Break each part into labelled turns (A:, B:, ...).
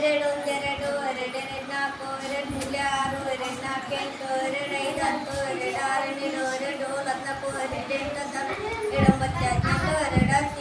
A: ಎರಡು ಒಂದೆರಡು ಎರಡೆರಡು ನಾಲ್ಕು ಎರಡು ಮೂಲೆ ಆರು ಎರಡು ನಾಲ್ಕು ಎಂಟು ಎರಡು ಐದು ಹತ್ತು ಎರಡು ಆರು ಹನ್ನೆರಡು ಎರಡು ಏಳು ಹದಿನಾಲ್ಕು ಎರಡು ಎಂಟು ಹದಿನಾಲ್ಕು ಎರಡು ಒಂಬತ್ತು ಹದಿನೆಂಟು ಎರಡು ಹತ್ತು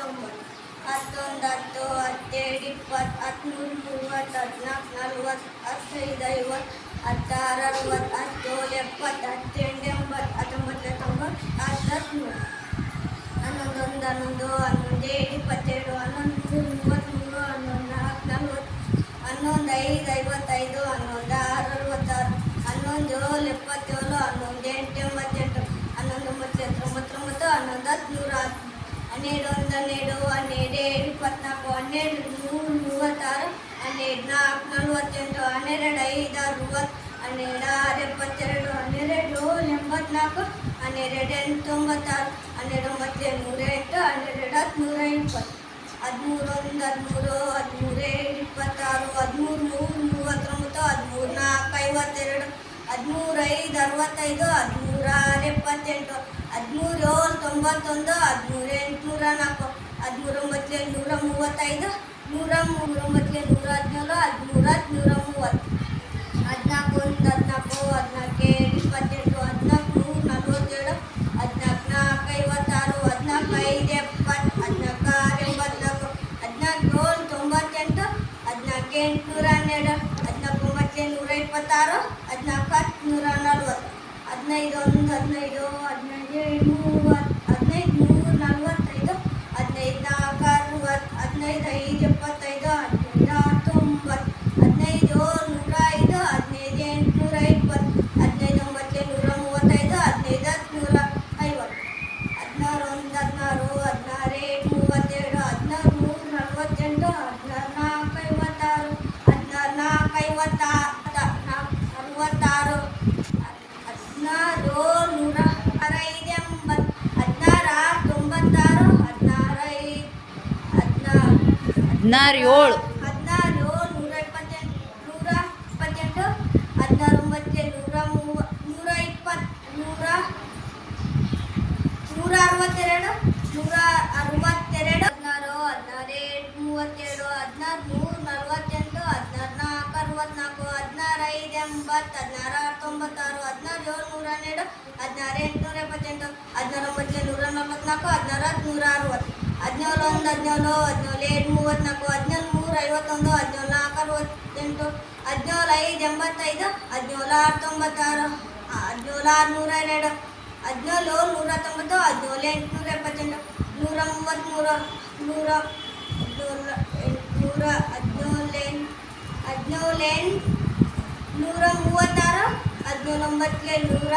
A: ಹತ್ತೊಂಬತ್ತು ಹತ್ತೊಂದು ಹತ್ತು ಹತ್ತೆರಡು ಇಪ್ಪತ್ತು ಹತ್ತ್ಮೂರು ಮೂವತ್ತು, ಹದಿನಾಲ್ಕು, ನಲ್ವತ್ತು ಹತ್ತೈದು ಐವತ್ತು ಹತ್ತಾರು ಅರವತ್ತು ಹತ್ತೇಳು ಎಪ್ಪತ್ತು ಹತ್ತೆಂಟು ಎಂಬತ್ತು, ಹತ್ತೊಂಬತ್ತು ತೊಂಬತ್ತು ಹತ್ತು ಹತ್ತ್ಮೂರು ಹನ್ನೊಂದು ಒಂದು ಹನ್ನೊಂದು ಹನ್ನೊಂದು ಏಳು, ಇಪ್ಪತ್ತೆರಡು, ಹನ್ನೊಂದು ಮೂರು ಮೂವತ್ತ್ಮೂರು, ಹನ್ನೊಂದು, ನಾಲ್ಕು, ನಲ್ವತ್ತು, ಹನ್ನೊಂದು, ಐದು, ಐವತ್ತೈದು, ಹನ್ನೊಂದು, ಆರು, ಅರವತ್ತಾರು, ಹನ್ನೊಂದು, ಏಳು, ಎಪ್ಪತ್ತೇಳು, ಹನ್ನೊಂದು, ಎಂಟು ಎಂಬತ್ತೆಂಟು ಹನ್ನೆರಡು ಒಂದು ಹನ್ನೆರಡು ಹನ್ನೆರಡು ಇಪ್ಪತ್ನಾಲ್ಕು, ಹನ್ನೆರಡು, ಮೂರು, ಮೂವತ್ತಾರು, ಹನ್ನೆರಡು, ನಾಲ್ಕು ನಲ್ವತ್ತೆಂಟು ಹನ್ನೆರಡು, ಐದು, ಅರವತ್ತು, ಹನ್ನೆರಡು, ಆರು, ಎಪ್ಪತ್ತೆರಡು, ಹನ್ನೆರಡು, ಎಂಬತ್ನಾಲ್ಕು, ಹನ್ನೆರಡು ಎಂಟು ತೊಂಬತ್ತಾರು ಹನ್ನೆರಡು, ಒಂಬತ್ತು ನೂರ ಎಂಟು, ಹನ್ನೆರಡು ಹತ್ತು ನೂರ ಇಪ್ಪತ್ತು, ಹದಿಮೂರು, ಒಂದು, ಹದಿಮೂರು ಹದಿಮೂರು ಏಳು ಇಪ್ಪತ್ತಾರು, ಹದಿಮೂರು, ಮೂರು, ಮೂವತ್ತೊಂಬತ್ತು, ಹದಿಮೂರು, ನಾಲ್ಕು, ಐವತ್ತೆರಡು, ಹದಿಮೂರು, ಐದು, ಅರವತ್ತೈದು, ಹದಿಮೂರು, ಆರು, ಎಪ್ಪತ್ತೆಂಟು ಹದಿಮೂರು, ತೊಂಬತ್ತೊಂದು ಹದಿಮೂರು ಎಂಟು ನೂರ ನಾಲ್ಕು ಹದಿಮೂರೊಂಬತ್ತು ನೂರ ಮೂವತ್ತೈದು, ನೂರ ಮೂರೊಂಬತ್ತು ನೂರ ಹದಿನೇಳು ಹದಿಮೂರು ನೂರ ಮೂವತ್ತು. ಹದಿನಾಲ್ಕು ಒಂದು ಹದಿನಾಲ್ಕು ಹದಿನಾಲ್ಕು ಏಳು ಇಪ್ಪತ್ತೆಂಟು, ಹದಿನಾಲ್ಕು ನೂರು ನಲ್ವತ್ತೇಳು, ಹದಿನಾಲ್ಕು, ನಾಲ್ಕು, ಐವತ್ತಾರು, ಹದಿನಾಲ್ಕು, ಐದು, ಎಪ್ಪತ್ತು, ಹದಿನಾಲ್ಕು, ಆರು, ಎಂಬತ್ನಾಲ್ಕು, ಹದಿನಾಲ್ಕು ಏಳು ತೊಂಬತ್ತೆಂಟು, ಹದಿನಾಲ್ಕು, ಎಂಟುನೂರ ಹನ್ನೆರಡು, ಹದಿನಾಲ್ಕು ಒಂಬತ್ತು ನೂರ ಇಪ್ಪತ್ತಾರು, ಹದಿನಾಲ್ಕು ಹತ್ತು ನೂರ ನಲ್ವತ್ತು, ಹದಿನೈದು, ಒಂದು, ಹದಿನೈದು ಹದಿನೈದು ಏಳು ಮೂವತ್ತು ಹದಿನೈದು ನೂರು ನಲ್ವತ್ತೈದು ಹದಿನೈದು ನಾಲ್ಕು ಅರವತ್ತು ಹದಿನೈದು ಐದು ಎಪ್ಪತ್ತೈದು ಹದಿನಾರು ಏಳು ಹದಿನಾರು ನೂರ ಇಪ್ಪತ್ತೆಂಟು ನೂರ ಇಪ್ಪತ್ತೆಂಟು ಹದಿನಾರು ಒಂಬತ್ತು ನೂರ ಮೂವ ನೂರ ಇಪ್ಪತ್ತು ನೂರ ನೂರ ಅರವತ್ತೆರಡು ನೂರ ಅರವತ್ತೆರಡು ಹದಿನಾರು ಹದಿನಾರು ಏಳು ಮೂವತ್ತೆರಡು ಹದಿನಾರು ಮೂರು ನಲವತ್ತೆಂಟು ಹದಿನಾರು ನಾಲ್ಕು ಅರವತ್ನಾಲ್ಕು ಹದಿನಾರು ಐದು ಎಂಬತ್ತು ಹದಿನಾರು ತೊಂಬತ್ತಾರು ಹದಿನಾರು ಏಳು ನೂರ ಹನ್ನೆರಡು ಹದಿನಾರು ಎಂಟುನೂರ ಎಪ್ಪತ್ತೆಂಟು ಹದಿನಾರು ಒಂಬತ್ತು ನೂರ ನಲವತ್ನಾಲ್ಕು ಹದಿನಾರು ನೂರ ಅರವತ್ತು ಹದಿನೇಳು ಒಂದು, ಹದಿನೇಳು ಹದಿನೇಳು ಎರಡು ಮೂವತ್ತ್ನಾಲ್ಕು ಹದಿನೇಳು ಮೂರು, ಐವತ್ತೊಂದು, ಹದಿನೇಳು ನಾಲ್ಕು, ಅರವತ್ತೆಂಟು, ಹದಿನೇಳು ಐದು, ಎಂಬತ್ತೈದು, ಹದಿನೇಳು ಆರು, ತೊಂಬತ್ತಾರು ಹದಿನೇಳು ಆರು, ನೂರ ಎರಡು, ಹದಿನೇಳು ನೂರ ತೊಂಬತ್ತು, ಹದಿನೇಳು ಎಂಟುನೂರ ಎಪ್ಪತ್ತೆಂಟು, ನೂರ ಮೂವತ್ತ್ಮೂರು, ನೂರ ಹದಿನೇಳು ನೂರ ಹದಿನೇಳು ಎಂಟು ಹದಿನೇಳು ಎಂಟು, ನೂರ ಮೂವತ್ತಾರು, ಹದಿನೇಳು ಒಂಬತ್ತು, ನೂರ